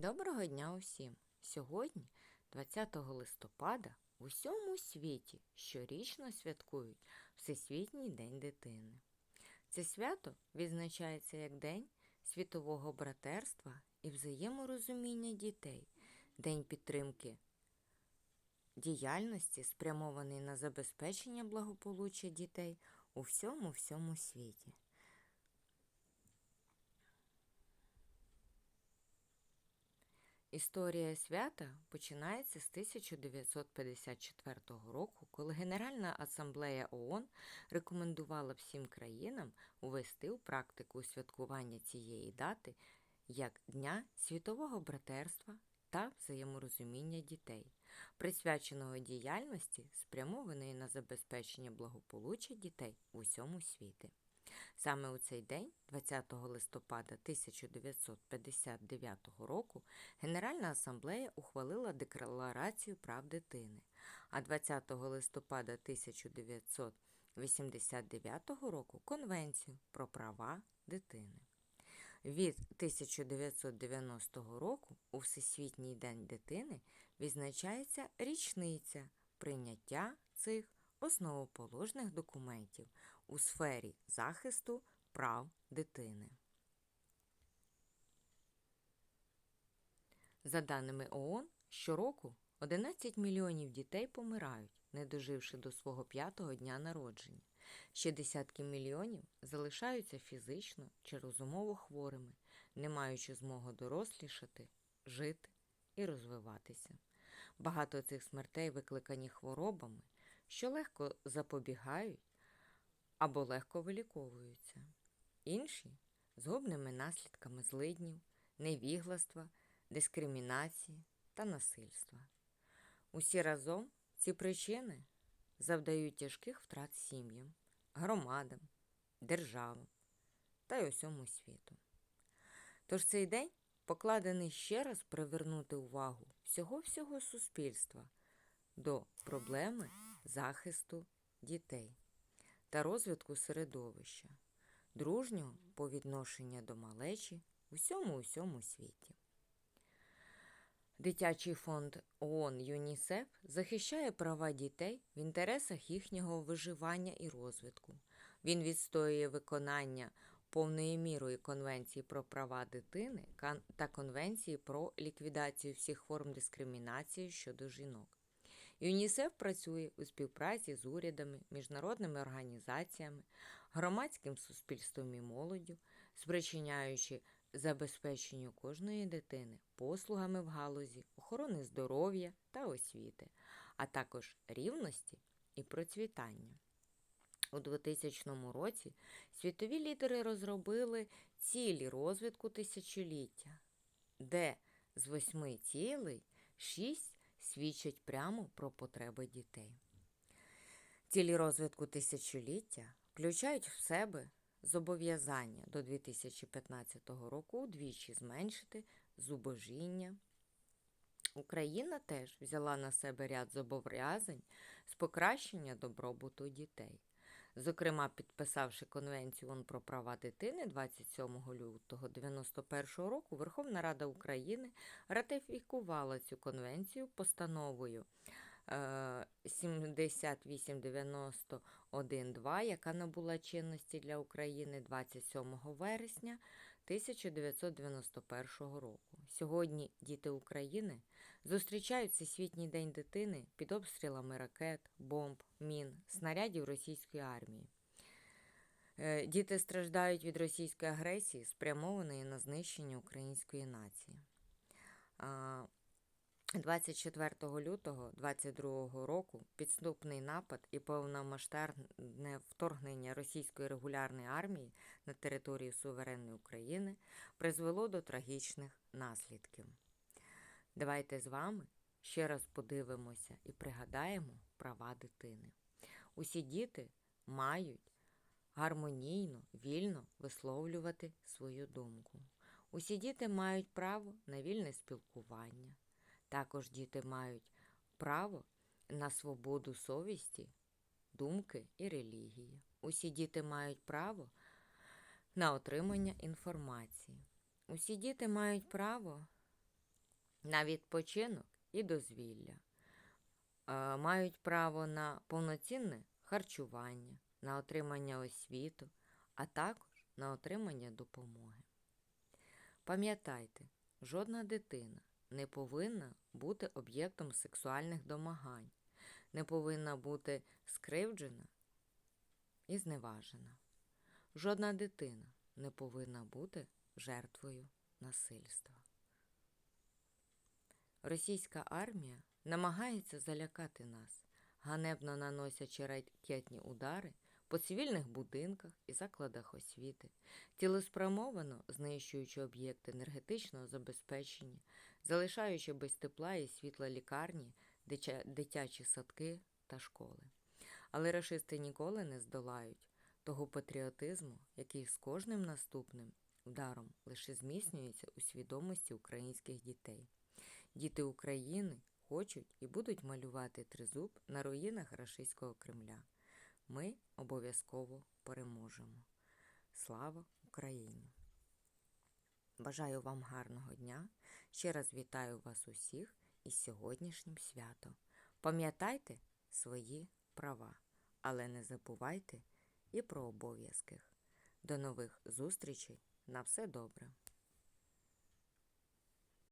Доброго дня усім! Сьогодні, 20 листопада, в усьому світі щорічно святкують Всесвітній день дитини. Це свято відзначається як День світового братерства і взаєморозуміння дітей, День підтримки діяльності, спрямований на забезпечення благополуччя дітей у всьому всьому світі. Історія свята починається з 1954 року, коли Генеральна асамблея ООН рекомендувала всім країнам увести у практику святкування цієї дати як Дня світового братерства та взаєморозуміння дітей, присвяченого діяльності, спрямованої на забезпечення благополуччя дітей в усьому світі. Саме у цей день, 20 листопада 1959 року, Генеральна асамблея ухвалила Декларацію прав дитини, а 20 листопада 1989 року Конвенцію про права дитини. Від 1990 року у Всесвітній день дитини відзначається річниця прийняття цих основоположних документів у сфері захисту прав дитини. За даними ООН, щороку 11 мільйонів дітей помирають, не доживши до свого п'ятого дня народження. Ще десятки мільйонів залишаються фізично чи розумово хворими, не маючи змоги дорослішати, жити і розвиватися. Багато цих смертей викликані хворобами, що легко запобігають або легко виліковуються, інші згубними наслідками злиднів, невігластва, дискримінації та насильства. Усі разом ці причини завдають тяжких втрат сім'ям, громадам, державам та й усьому світу. Тож цей день покладений ще раз привернути увагу всього-всього суспільства до проблеми захисту дітей та розвитку середовища, дружнього по відношенню до малечі в усьому усьому світі. Дитячий фонд ООН ЮНІСЕФ захищає права дітей в інтересах їхнього виживання і розвитку. Він відстоює виконання повною мірою Конвенції про права дитини та Конвенції про ліквідацію всіх форм дискримінації щодо жінок. ЮНІСЕФ працює у співпраці з урядами, міжнародними організаціями, громадським суспільством і молоддю, спричиняючи забезпеченню кожної дитини послугами в галузі, охорони здоров'я та освіти, а також рівності і процвітання. У 2000 році світові лідери розробили цілі розвитку тисячоліття, де з восьми цілей шість свідчать прямо про потреби дітей. Цілі розвитку тисячоліття включають в себе зобов'язання до 2015 року двічі зменшити зубожіння. Україна теж взяла на себе ряд зобов'язань з покращення добробуту дітей. Зокрема, підписавши Конвенцію ООН про права дитини 27 лютого 1991 року, Верховна Рада України ратифікувала цю конвенцію постановою 7891.2, яка набула чинності для України 27 вересня 1991 року. Сьогодні діти України зустрічають Всесвітній день дитини під обстрілами ракет, бомб, мін, снарядів російської армії. Е, діти страждають від російської агресії, спрямованої на знищення української нації. 24 лютого 2022 року підступний напад і повномасштабне вторгнення російської регулярної армії на територію суверенної України призвело до трагічних наслідків. Давайте з вами ще раз подивимося і пригадаємо права дитини. Усі діти мають гармонійно, вільно висловлювати свою думку. Усі діти мають право на вільне спілкування. Також діти мають право на свободу совісті, думки і релігії. Усі діти мають право на отримання інформації. Усі діти мають право на відпочинок і дозвілля, Е, мають право на повноцінне харчування, на отримання освіту, а також на отримання допомоги. Пам'ятайте, жодна дитина не повинна бути об'єктом сексуальних домагань, не повинна бути скривджена і зневажена. Жодна дитина не повинна бути жертвою насильства. Російська армія намагається залякати нас, ганебно наносячи ракетні удари по цивільних будинках і закладах освіти, цілеспрямовано знищуючи об'єкти енергетичного забезпечення, залишаючи без тепла і світла лікарні, дитячі садки та школи. Але рашисти ніколи не здолають того патріотизму, який з кожним наступним ударом лише зміцнюється у свідомості українських дітей. Діти України хочуть і будуть малювати тризуб на руїнах рашистського Кремля. Ми обов'язково переможемо. Слава Україні! Бажаю вам гарного дня. Ще раз вітаю вас усіх із сьогоднішнім святом. Пам'ятайте свої права, але не забувайте і про обов'язки. До нових зустрічей. На все добре!